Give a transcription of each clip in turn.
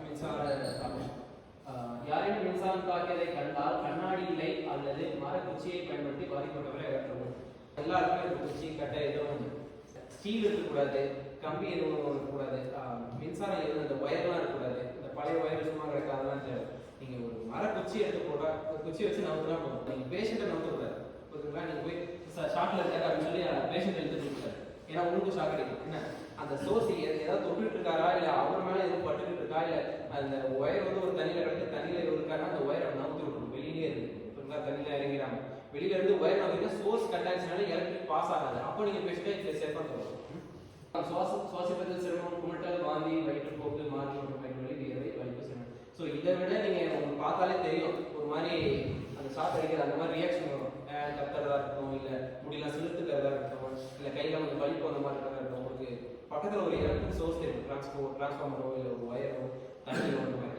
மின்சார தாக்கம். ஆஹ் யாரேனும் மின்சாரம் தாக்கியதை கண்டால் கண்ணாடி அல்லது மரக்குச்சியை பயன்படுத்தி பாதிக்கப்பட்டவரை அகற்றவும் எல்லாருக்குமே இருக்கும் குச்சி கட்டை எதுவும் ஸ்டீல் இருக்கக்கூடாது கம்பி எதுவும் இருக்கக்கூடாது ஆஹ் மின்சாரம் எதுவும் இந்த ஒயர்லாம் இருக்கக்கூடாது இந்த பழைய ஒயர் சும்மா கிடக்கு தேவை நீங்க மர மரக்குச்சி எடுத்து போட்டா ஒரு குச்சி வச்சு நவுத்துனா போதும். நீங்க பேஷண்ட்டை நவுத்தக்கூடாது ஓகேங்களா நீங்க போய் ஷாக்ல இருக்காரு அப்படின்னு சொல்லி பேஷண்ட் எடுத்து கொடுத்தாரு ஏன்னா உங்களுக்கு ஷாக் அடிக்கும். என்ன? அந்த சோர்ஸ் ஏதாவது தொட்டுட்டு இருக்காரா? இல்ல அவர் மேல எதுவும் பட்டுக்கிட்டு இருக்கா? இல்ல அந்த ஒயர் வந்து ஒரு தண்ணியில கிடக்கு தண்ணியில இருக்காருன்னா அந்த ஒயரை நவுத்து விடணும். வெளியிலே இருக்கு ஓகேங்களா தண்ணியில இறங்கிறாங்க வெளியில இருந்து ஒயர் நவுத்தினா சோர்ஸ் கட் ஆச்சுனால எலக்ட்ரிக் பாஸ் ஆகாது. அப்போ நீங்க பேசிட்டா இது சேஃபா தரும் சுவாச சுவாசிப்பதில் சிரமம் குமட்டல் வாந்தி வயிற்றுப்போக்கு மாறி மற்றும் வயிற்று வலி வியர்வை வலிப்பு சிரமம். ஸோ இதை விட தெரியும். ஒரு மாதிரி அந்த ஷாக் அடிக்கிற அந்த மாதிரி ரியாக்ஷன் வரும். கத்துறதா இருக்கட்டும் இல்ல முடியெல்லாம் செலுத்துக்கிறதா இருக்கட்டும் இல்ல கையில வந்து வலிப்பு அந்த மாதிரி இருக்கிறதா இருக்கட்டும் உங்களுக்கு பக்கத்துல ஒரு எலக்ட்ரிக் சோர்ஸ் இருக்கு டிரான்ஸ்போர்ட் டிரான்ஸ்ஃபார்மரோ இல்ல ஒரு ஒயரோ தண்ணியோ அந்த மாதிரி.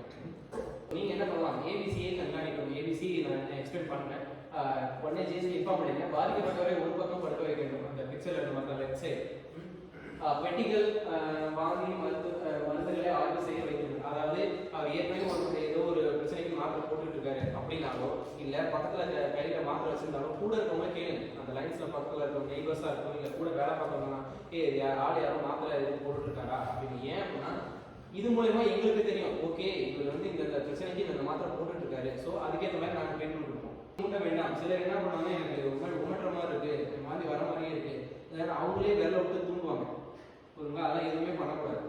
நீங்க என்ன பண்ணலாம்? ஏபிசியை கண்காணிக்கணும் ஏபிசி நான் எக்ஸ்பிளைன் பண்றேன்? ஆஹ் உடனே ஜேசி இன்ஃபார்ம் பண்ணிங்க பாதிக்கப்பட்டவரை ஒரு பக்கம் படுக்க வைக்க வேண்டும். அந்த பிக்சர் அந்த மாதிரி லெஃப்ட் சைடு பெட்டிகள் ஆஹ் வாங்கி மருந்து மருந்துகளை ஆய்வு செய்ய வைக்கணும் அதாவது அவர் ஏற்கனவே ஒரு மாத்திரை போட்டுட்டு இருக்காரு அப்படின்னாலோ இல்ல பக்கத்துல கையில மாத்திரை வச்சிருந்தாலும் கூட இருக்கவங்க கேளுங்க. அந்த லைன்ஸ்ல பக்கத்துல இருக்கவங்க நெய்பர்ஸா இருக்கும் இல்ல கூட வேலை பார்க்கறவங்க ஏ யார் ஆள் யாரும் மாத்திரை எதுவும் போட்டுட்டு இருக்காரா அப்படின்னு ஏன் அப்படின்னா இது மூலயமா எங்களுக்கு தெரியும். ஓகே இவர் வந்து இந்த பிரச்சனைக்கு இந்த மாத்திரை போட்டுட்டு இருக்காரு ஸோ அதுக்கேற்ற மாதிரி நாங்கள் ட்ரீட்மெண்ட் கொடுப்போம் மூட்ட வேண்டாம். சிலர் என்ன பண்ணுவாங்க எனக்கு ஒரு மாதிரி உமட்டுற மாதிரி இருக்கு. மாதிரி வர மாதிரியே இருக்கு. அவங்களே விரல விட்டு தூங்குவாங்க. அதெல்லாம் எதுவுமே பண்ணக்கூடாது.